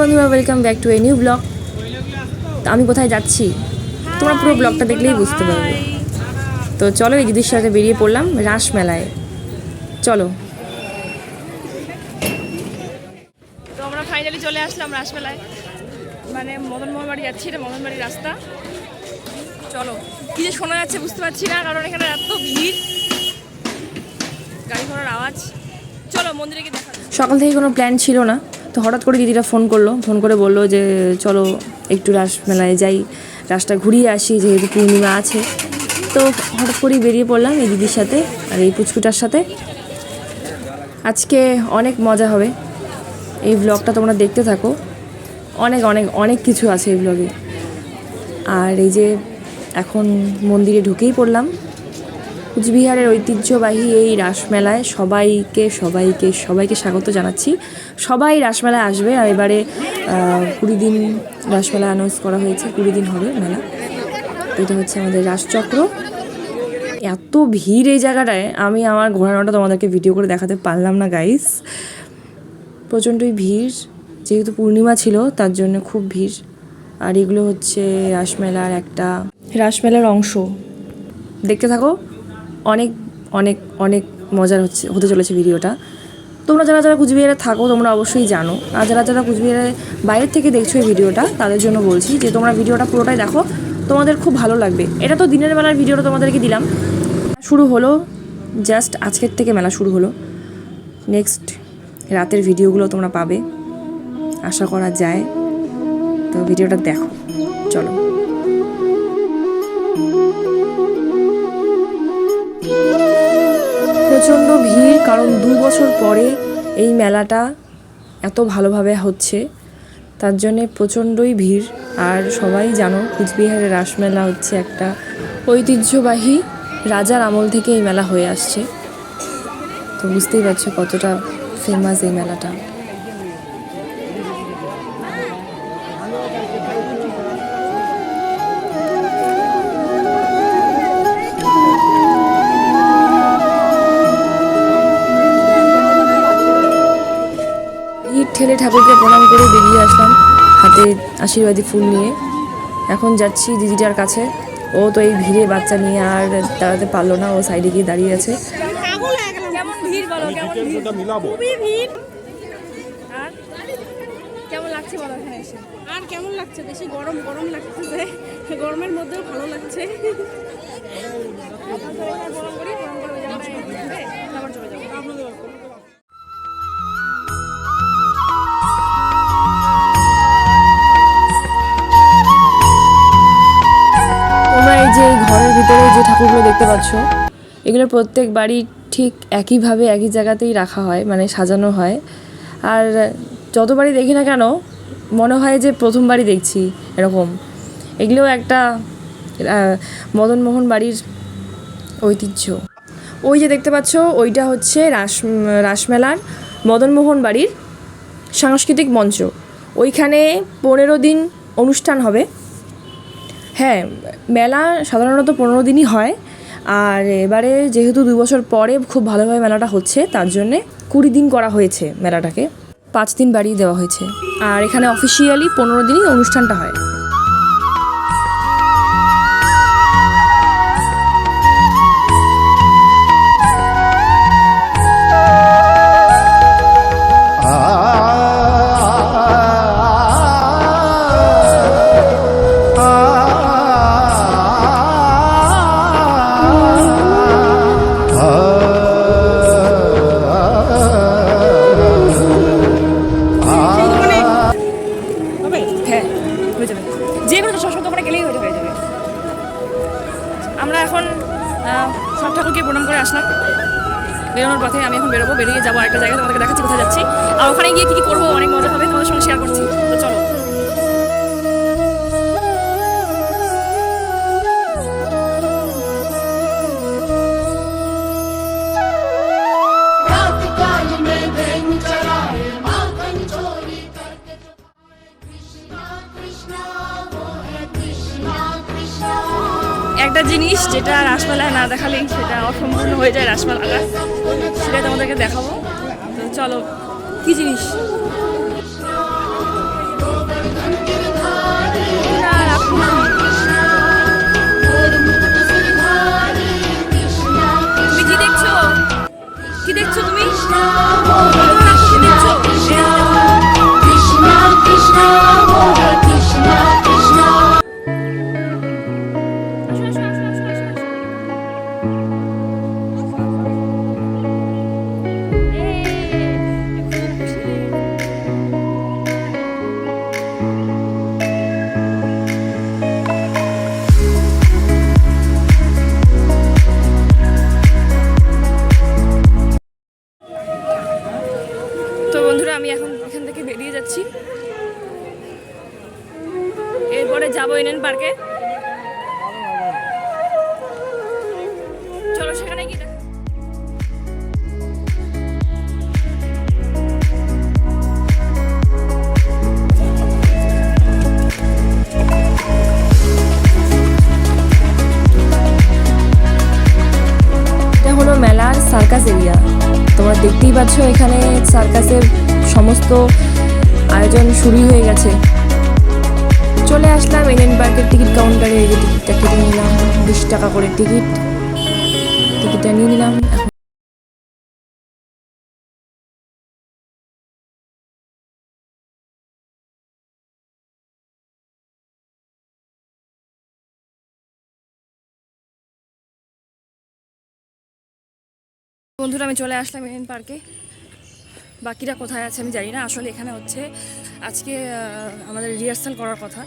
বন্ধুরা welcome back to a new blog আমি কোথায় যাচ্ছি? তোমরা পুরো ব্লগটা দেখলেই বুঝতে পারবে। তো চলো এই দিদির সাথে বেরিয়ে পড়লাম রাস মেলায়। চলো। তো আমরা ফাইনালি চলে আসলাম রাসমেলায় মানে মদনমোহন বাড়ি যাচ্ছি এটা মদন বাড়ির রাস্তা। চলো। কি যে শোনা যাচ্ছে বুঝতে পারছি না কারণ এখানে এত ভিড়। গাড়ি ঘোড়ার আওয়াজ। চলো মন্দিরে গিয়ে দেখা সকাল থেকে কোনো প্ল্যান ছিল না। তো হঠাৎ করে দিদিরা ফোন করল, ফোন করে বলল যে, চলো একটু রাসমেলায় যাই, রাসটা ঘুরিয়ে আসি, যেহেতু পূর্ণিমা আছে। তো হঠাৎ করেই বেরিয়ে পড়লাম এই দিদির সাথে আর এই পুচকুটার সাথে। আজকে অনেক মজা হবে। এই ব্লগটা তোমরা দেখতে থাকো। অনেক অনেক অনেক কিছু আছে এই ব্লগে আর এই যে এখন মন্দিরে ঢুকেই পড়লাম। কুচবিহারের ঐতিহ্যবাহী এই রাসমেলায় সবাইকে সবাইকে সবাইকে স্বাগত জানাচ্ছি। সবাই রাসমেলায় আসবে। আর এবারে কুড়ি দিন রাসমেলা অ্যানাউন্স করা হয়েছে, কুড়ি দিন হবে মেলা। এটা হচ্ছে আমাদের রাসচক্র। এত ভিড় এই জায়গাটায়, আমি আমার ঘোরানোটা তোমাদেরকে ভিডিও করে দেখাতে পারলাম না গাইস প্রচণ্ডই ভিড়। যেহেতু পূর্ণিমা ছিল, তার জন্য খুব ভিড়। আর এগুলো হচ্ছে রাসমেলার একটা, রাসমেলার অংশ। দেখতে থাকো। অনেক অনেক অনেক মজার হচ্ছে, হতে চলেছে ভিডিওটা। তোমরা যারা যারা কুচবিহারে থাকো, তোমরা অবশ্যই জানো। আর যারা যারা কুচবিহারে বাইরের থেকে দেখছ এই ভিডিওটা, তাদের জন্য বলছি যে তোমরা ভিডিওটা পুরোটাই দেখো, তোমাদের খুব ভালো লাগবে। এটা তো দিনের বেলার ভিডিওটা তোমাদেরকে দিলাম। শুরু হলো জাস্ট আজকের থেকে মেলা শুরু হলো। নেক্সট রাতের ভিডিওগুলো তোমরা পাবে। আশা করা যায়। তো ভিডিওটা দেখো। চলো। কারণ দু বছর পরে এই মেলাটা এত ভালোভাবে হচ্ছে। তার জন্যে প্রচণ্ডই ভিড়। আর সবাই জানো, কুচবিহারের রাসমেলা হচ্ছে একটা ঐতিহ্যবাহী রাজার আমল থেকে এই মেলা হয়ে আসছে। তো বুঝতেই পারছ কতটা ফেমাস এই মেলাটা। ঠেলে ঠাকুরকে প্রণাম করে বেরিয়ে আসলাম হাতে আশীর্বাদী ফুল নিয়ে। এখন যাচ্ছি দিদিটার কাছে। ও তো এই ভিড়ে বাচ্চা নিয়ে আর দাঁড়াতে পারল না ও সাইডে গিয়ে দাঁড়িয়ে আছে। কেমন ভিড় বলো কেমন ভিড়? খুবই ভিড়। আর কেমন লাগছে বলো এখানে এসে? আর কেমন লাগছে? বেশি গরম গরম লাগতেছে গরমের মধ্যেও ভালো লাগছে। ভিতরে যে ঠাকুরগুলো দেখতে পাচ্ছ, এগুলো প্রত্যেক বাড়ি ঠিক একইভাবে একই জায়গাতেই রাখা হয় মানে সাজানো হয়। আর যতবারই দেখি না কেন, মনে হয় যে প্রথমবারই দেখছি এরকম। এগুলো একটা মদনমোহন বাড়ির ঐতিহ্য। ওই যে দেখতে পাচ্ছ, ওইটা হচ্ছে রাস, রাসমেলার মদনমোহন বাড়ির সাংস্কৃতিক মঞ্চ। ওইখানে পনেরো দিন অনুষ্ঠান হবে। হ্যাঁ মেলা সাধারণত পনেরো দিনই হয়। আর এবারে যেহেতু দু বছর পরে খুব ভালোভাবে মেলাটা হচ্ছে, তার জন্যে কুড়ি দিন করা হয়েছে মেলাটাকে। পাঁচ দিন বাড়িয়ে দেওয়া হয়েছে। আর এখানে অফিসিয়ালি পনেরো দিনই অনুষ্ঠানটা হয়। রাসমেলায় না দেখালেই সেটা অসম্পূর্ণ হয়ে যায় রাসমেলাটা। সেটা তোমাদেরকে দেখাবো। তো চলো, কী জিনিস? রাখুন মেলার সার্কাস এরিয়া তোমরা দেখতেই পাচ্ছ এখানে সার্কাসের সমস্ত আয়োজন শুরু হয়ে গেছে। চলে আসলাম এনএন পার্কের টিকিট কাউন্টারে টিকিটটা কেটে নিলাম, বিশ টাকা করে টিকিট টিকিটটা নিয়ে নিলাম। বন্ধুরা, আমি চলে আসলাম এনএন পার্কে। বাকিরা কোথায় আছে আমি জানি না। আসলে এখানে হচ্ছে আজকে আমাদের রিহার্সাল করার কথা।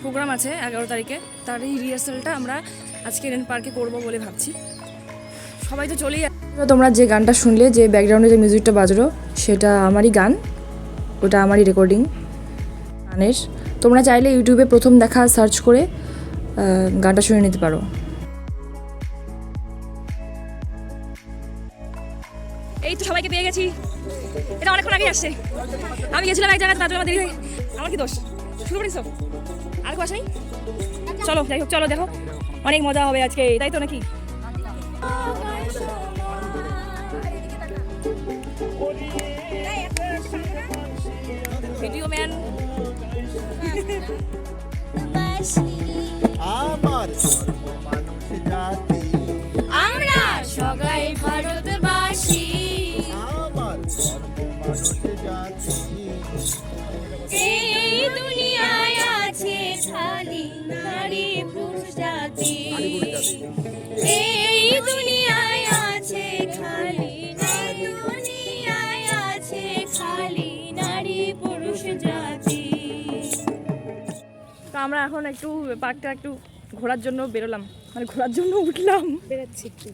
প্রোগ্রাম আছে এগারো তারিখে। তার এই রিহার্সালটা আমরা আজকে এনএন পার্কে করব বলে ভাবছি। সবাই তো চলেই তোমরা যে গানটা শুনলে, যে ব্যাকগ্রাউন্ডে যে মিউজিকটা বাজলো, সেটা আমারই গান। ওটা আমারই রেকর্ডিং গানের। তোমরা চাইলে ইউটিউবে প্রথম দেখা সার্চ করে গানটা শুনে নিতে পারো। তো সবাইকে পেয়ে গেছি। এটা অনেকক্ষণ আগে আসছে। আমি গেছিলাম এক জায়গায় তার জন্য দেরি আমার কি দোষ? শুরু করিস আর কেউ আসেনি? চলো, যাই হোক, চলো, দেখো। অনেক মজা হবে আজকে, তাই তো নাকি? Video man. এই দুনিয়ায় আছে খালি নারী পুরুষ জাতি এই দুনিয়ায় আছে খালি দুনিয়ায় আছে খালি নারী পুরুষ জাতি তো আমরা এখন একটু পার্কটা একটু ঘোরার জন্য বেরোলাম। মানে ঘোরার জন্য উঠলাম। বেরোচ্ছি একটু।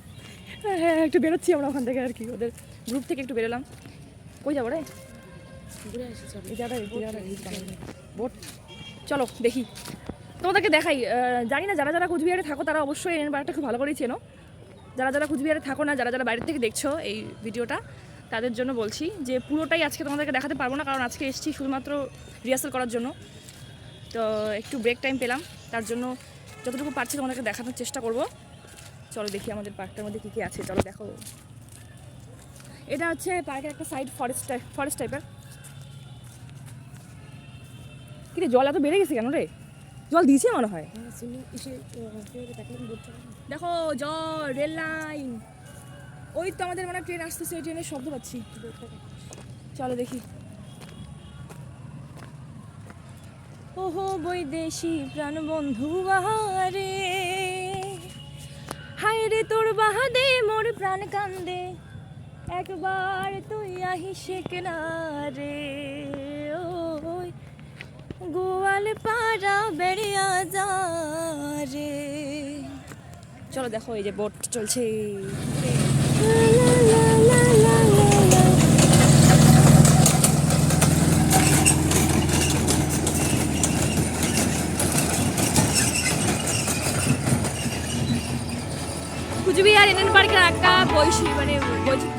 হ্যাঁ একটু বেরোচ্ছি আমরা ওখান থেকে আর কি। ওদের গ্রুপ থেকে একটু বেরোলাম। কই যাব রে? চলো, দেখি। তোমাদেরকে দেখাই জানি না যারা যারা কুচবিহারে থাকো, তারা অবশ্যই এর পার্কটা খুব ভালো করেই চেনো। যারা যারা কুচবিহারে থাকো না, যারা যারা বাইরে থেকে দেখছ এই ভিডিওটা, তাদের জন্য বলছি যে পুরোটাই আজকে তোমাদেরকে দেখাতে পারব না, কারণ আজকে এসেছি শুধুমাত্র রিহার্সাল করার জন্য। তো একটু ব্রেক টাইম পেলাম, তার জন্য যতটুকু পারছি তোমাদেরকে দেখানোর চেষ্টা করব। চলো দেখি আমাদের পার্কটার মধ্যে কী কী আছে, চলো দেখো। এটা হচ্ছে পার্কের একটা সাইড ফরেস্ট টাইপ ফরেস্ট টাইপের কি রে, জল এত বেড়ে গেছে কেন রে? জল দিয়েছে মনে হয়। দেখো, জল, রেল লাইন। ওই তো আমাদের মানে ট্রেন আসতেছে ওই ট্রেনের শব্দ পাচ্ছি। চলো দেখি। ওহো, বৈদেশি প্রাণ বন্ধু বাহারে। হায় রে তোর বাহাদে, মোর প্রাণ কান্দে। একবার তুই আহি শেখনা রে ওই গোয়াল পাড়া বেড়িয়া যা রে চলো দেখো, এই যে বোট চলছে। কুচবিহার এনএন পার্কের একটা বৈশি মানে বৈচিত্র্য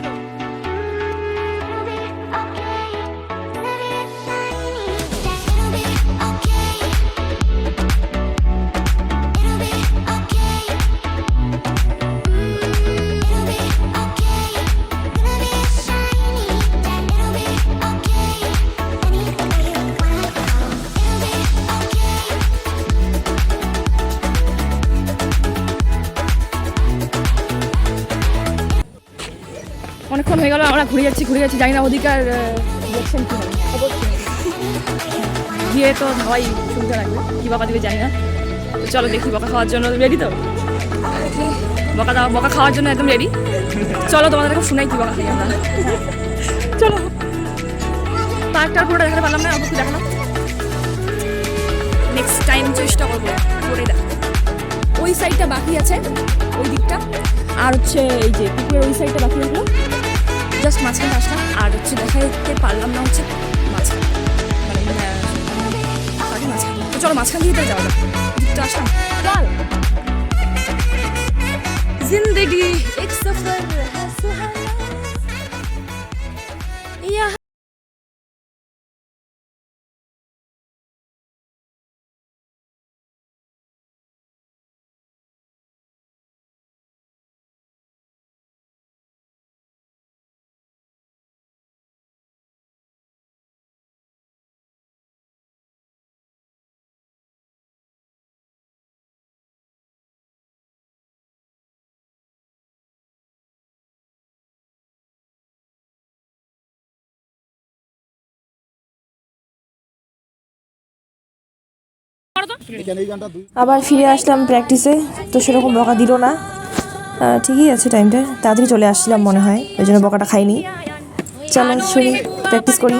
ঘুরে যাচ্ছি ঘুরে যাচ্ছি, জানি না অধিকার দেখছেন কি। তো সবাই শুনতে লাগবে, কী বকা দিবে জানি না। চলো দেখি বকা খাওয়ার জন্য রেডি তো? বকা দাও, বকা খাওয়ার জন্য একদম রেডি চলো তোমাদের খুব শুনাই কি বকা খাই আমরা। চলো। পার্কটার পুরোটা দেখাতে পারলাম না একটু দেখালাম। নেক্সট টাইম চেষ্টা করব পুরোটাই দেখা ওই সাইডটা বাকি আছে, ওই দিকটা। আর হচ্ছে এই যে, পুকুরের ওই সাইডটা বাকি থাকল জাস্ট মাঝখানে আসলাম আর হচ্ছে দেখা দেখতে পারলাম না হচ্ছে মাঝখানে মানে আহ, বাকি মাঝখানে তো চলো মাঝখান দিয়ে যাওয়া যাক দিকটা আসলাম চল जिंदगी एक सफर है सुहाना আবার ফিরে আসলাম প্র্যাকটিসে তো সেরকম বকা দিল না। ঠিকই আছে টাইমটা তাড়াতাড়ি চলে আসছিলাম মনে হয়। ওই জন্য বকাটা খাইনি। চলো শুনি প্র্যাকটিস করি।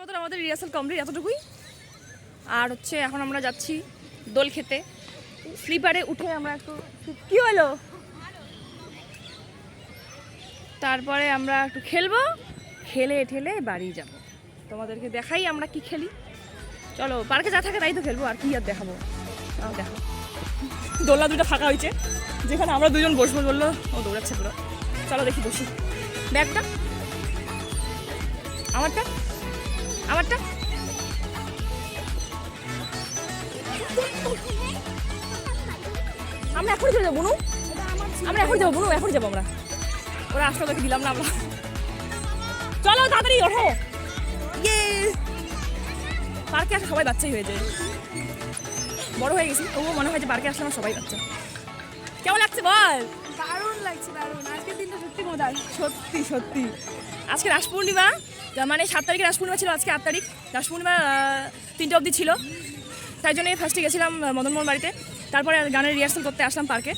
মনে আমাদের রিহার্সাল কমপ্লিট এতটুকুই। আর হচ্ছে এখন আমরা যাচ্ছি দোল খেতে স্লিপারে উঠে আমরা একটু কি হলো? তারপরে আমরা একটু খেলব। খেলে ঠেলে বাড়ি যাব। তোমাদেরকে দেখাই আমরা কি খেলি। চলো পার্কে যা থাকে তাই তো খেলব আর কি আর দেখাবো? দেখো। দোলনা দুটো ফাঁকা হয়েছে। যেখানে আমরা দুজন বসবো বলল ও দৌড়াচ্ছে পুরো। চলো দেখি বসি। ব্যাগটা? আমারটা? আমারটা? আমরা এখনই চলে যাব বুনু। আমরা এখন যাব বুনু এখন যাব আমরা। ওরা আসলে তোকে দিলাম না আমরা। চলো তাড়াতাড়ি ওঠো। ইয়ে। পার্কে আসলে সবাই বাচ্চাই হয়ে যায়। বড় হয়ে গেছি তবুও মনে হয় যে পার্কে আসলে আমার সবাই বাচ্চা। কেমন লাগছে বল? দারুণ লাগছে দারুণ। আজকের দিনটা সত্যি মজার। সত্যি সত্যি। আজকে রাস পূর্ণিমা মানে সাত তারিখে রাস পূর্ণিমা ছিল আজকে আট তারিখ। রাস পূর্ণিমা তিনটে অবধি ছিল। তাই জন্য ফার্স্টে গেছিলাম মদনমোহন বাড়িতে। তারপরে গানের রিহার্সাল করতে আসলাম পার্কে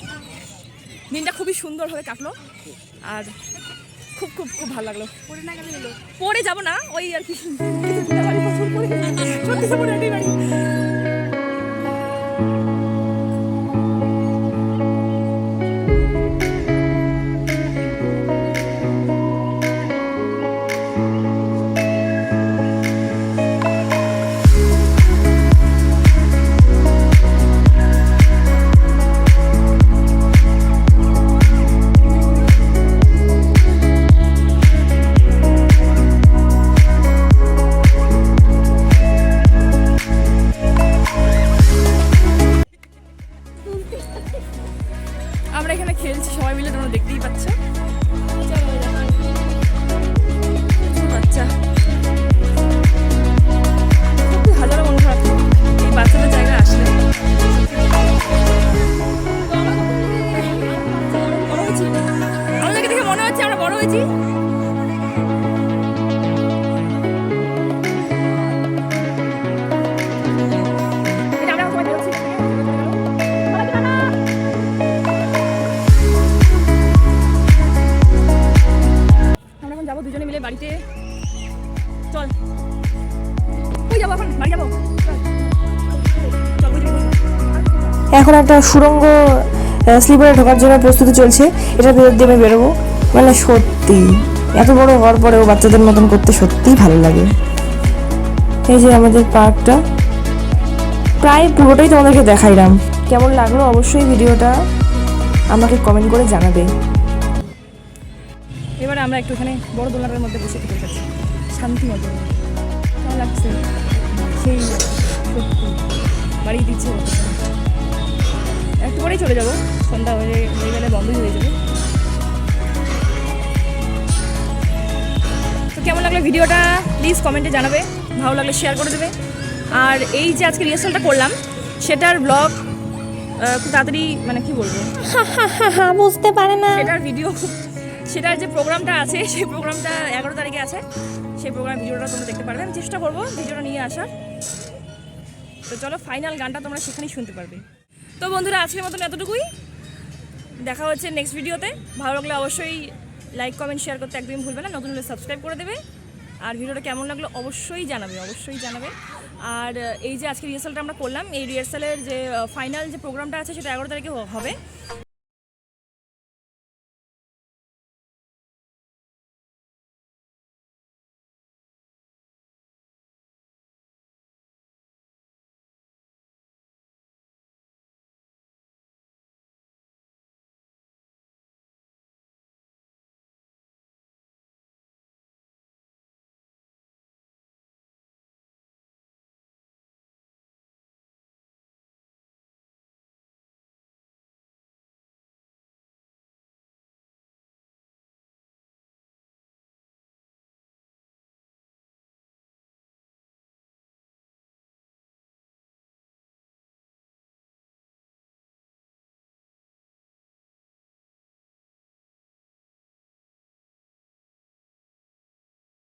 দিনটা খুবই সুন্দরভাবে কাটলো। আর খুব খুব খুব ভালো লাগল। পরে না গেলে পরে যাব না ওই আর কি। এখন একটা সুরঙ্গ স্লিপারে ঢোকার জন্য প্রস্তুতি চলছে। এটা ভেতর দিয়ে আমি বেরোবো। মানে সত্যি, এত বড় হওয়ার পরেও বাচ্চাদের মতন করতে সত্যিই ভালো লাগে। এই যে আমাদের পার্কটা। প্রায় পুরোটাই তোমাদেরকে দেখাইলাম। কেমন লাগল অবশ্যই ভিডিওটা আমাকে কমেন্ট করে জানাবে। এবারে আমরা একটু এখানে বড় দোলনাটার মধ্যে বসে খেতে পাচ্ছি শান্তি মতো। কেমন লাগছে? সেই সত্যি বাড়ি দিচ্ছে। একটু পরেই চলে যাব। সন্ধ্যা হয়ে হয়ে গেলে বন্ধই হয়ে যাবে। তো কেমন লাগল ভিডিওটা? প্লিজ কমেন্টে জানাবে। ভালো লাগলে শেয়ার করে দেবে। আর এই যে আজকে রিহার্সালটা করলাম সেটার ব্লগ খুব তাড়াতাড়ি মানে কি বলব? বুঝতে পারে না। সেটার ভিডিও সেটার যে প্রোগ্রামটা আছে সেই প্রোগ্রামটা এগারো তারিখে আছে। সেই প্রোগ্রাম ভিডিওটা তোমরা দেখতে পারবে। আমি চেষ্টা করব ভিডিওটা নিয়ে আসার। তো চলো ফাইনাল গানটা তোমরা সেখানেই শুনতে পারবে। তো বন্ধুরা, আজকের মতন এতটুকুই। দেখা হচ্ছে নেক্সট ভিডিওতে ভালো লাগলে অবশ্যই লাইক কমেন্ট শেয়ার করতে একদমই ভুলবে না। নতুন হলে সাবস্ক্রাইব করে দেবে। আর ভিডিওটা কেমন লাগল অবশ্যই জানাবে অবশ্যই জানাবে। আর, এই যে আজকে রিহার্সালটা আমরা করলাম, এই রিহার্সালের যে ফাইনাল যে প্রোগ্রামটা আছে, সেটা এগারো তারিখে হবে।